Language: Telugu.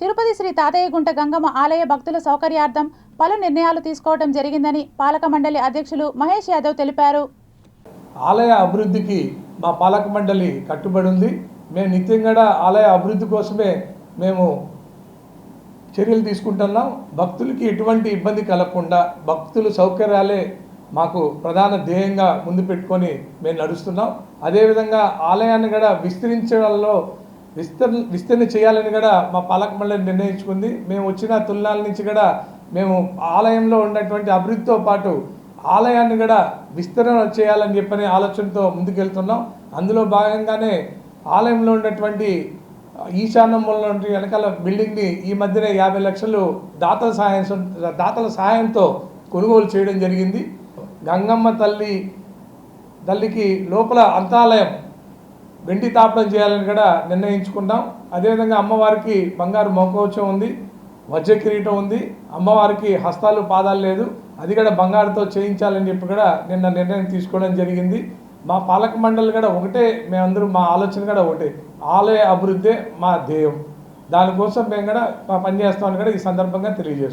తిరుపతి శ్రీ తాతయ్యగుంట గంగమ్మ ఆలయ భక్తుల సౌకర్యార్థం పలు నిర్ణయాలు తీసుకోవడం జరిగిందని పాలక మండలి అధ్యక్షులు మహేష్ యాదవ్ తెలిపారు. ఆలయ అభివృద్ధికి మా పాలక మండలి కట్టుబడి ఉంది. మేము నిత్యం కూడా ఆలయ అభివృద్ధి కోసమే మేము చర్యలు తీసుకుంటున్నాం. భక్తులకి ఎటువంటి ఇబ్బంది కలగకుండా భక్తుల సౌకర్యాలే మాకు ప్రధాన ధ్యేయంగా ముందు పెట్టుకొని మేము నడుస్తున్నాం. అదేవిధంగా ఆలయాన్ని కూడా విస్తరించడంలో విస్తరణ విస్తరణ చేయాలని కూడా మా పాలక మండలి నిర్ణయించుకుంది. మేము వచ్చిన తులనాల నుంచి కూడా మేము ఆలయంలో ఉన్నటువంటి అభివృద్ధితో పాటు ఆలయాన్ని కూడా విస్తరణ చేయాలని చెప్పని ఆలోచనతో ముందుకెళ్తున్నాం. అందులో భాగంగానే ఆలయంలో ఉన్నటువంటి ఈశాన్యంలో ఉన్నటువంటి వెనకాల బిల్డింగ్ని ఈ మధ్యనే యాభై లక్షలు దాతల సహాయం దాతల సహాయంతో కొనుగోలు చేయడం జరిగింది. గంగమ్మ తల్లి తల్లికి లోపల అంతాలయం వెండి తాపడం చేయాలని కూడా నిర్ణయించుకున్నాం అదేవిధంగా అమ్మవారికి బంగారు మోకోచం ఉంది వజ్ర కిరీటం ఉంది. అమ్మవారికి హస్తాలు పాదాలు లేదు. అది కూడా బంగారుతో చేయించాలని చెప్పి కూడా నిన్న నిర్ణయం తీసుకోవడం జరిగింది. మా పాలక మండలి కూడా ఒకటే మేమందరూ మా ఆలోచన కూడా ఒకటే. ఆలయ అభివృద్ధే మా ధ్యేయం. దానికోసం మేము కూడా పనిచేస్తామని కూడా ఈ సందర్భంగా తెలియజేస్తాం